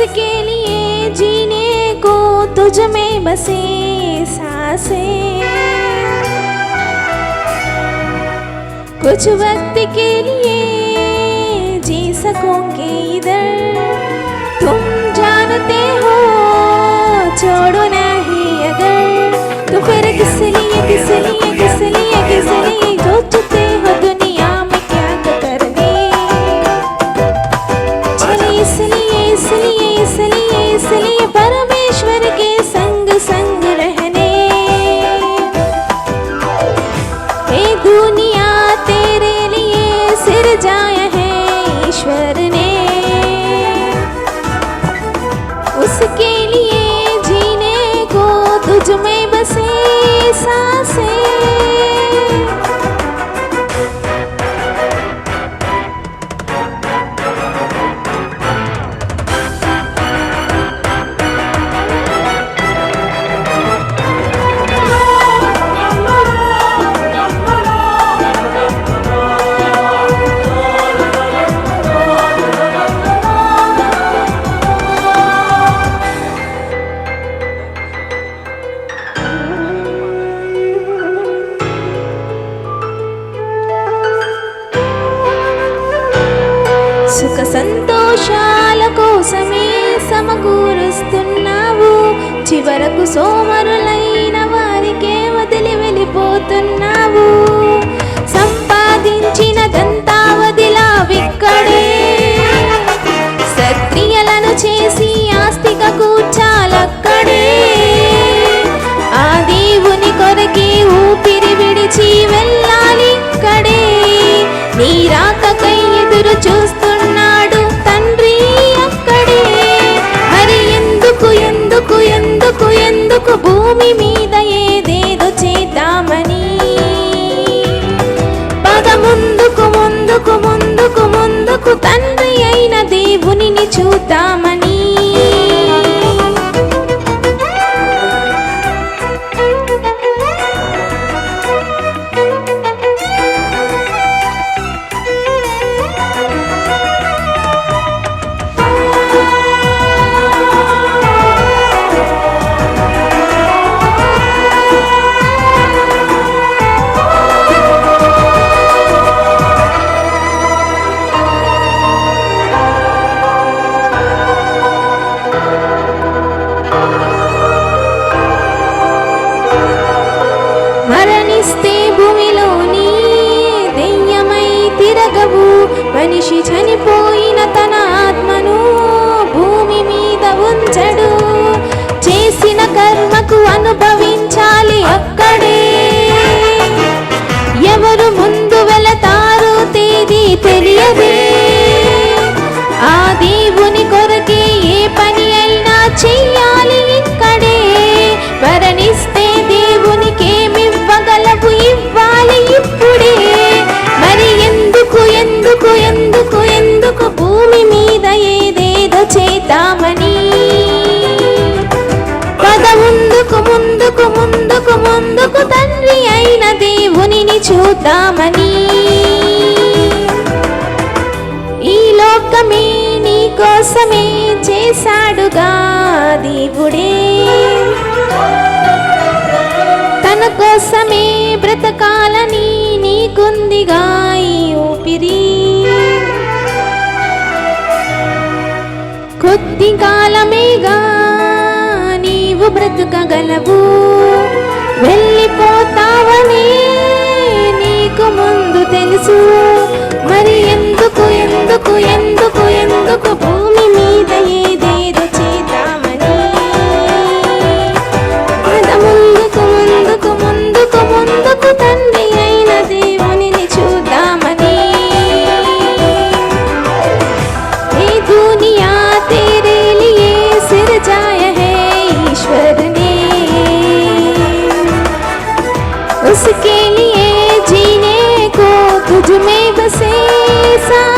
के लिए जीने को तुझ में बसे साँसें। कुछ वक्त के लिए जी सकोगे इधर। तुम जानते हो, छोड़ो नहीं अगर। तो फिर किस लिए किस लिए किस लिए किस लिए? sen সোমার కర్మకు అనుభవించాలి అక్కడే. ఎవరు ముందు వెళతారు తేదీ తెలియదే. చూద్దామని ఈ లోకమే నీ కోసమే చేశాడుగా దేవుడే. తన కోసమే బ్రతకాలని నీకుందిగా ఈ ఊపిరి. కొద్ది కాలమేగా నీవు బ్రతకగలవు. వెళ్ళిపోతావనే के लिए जीने को तुझ में बसे सा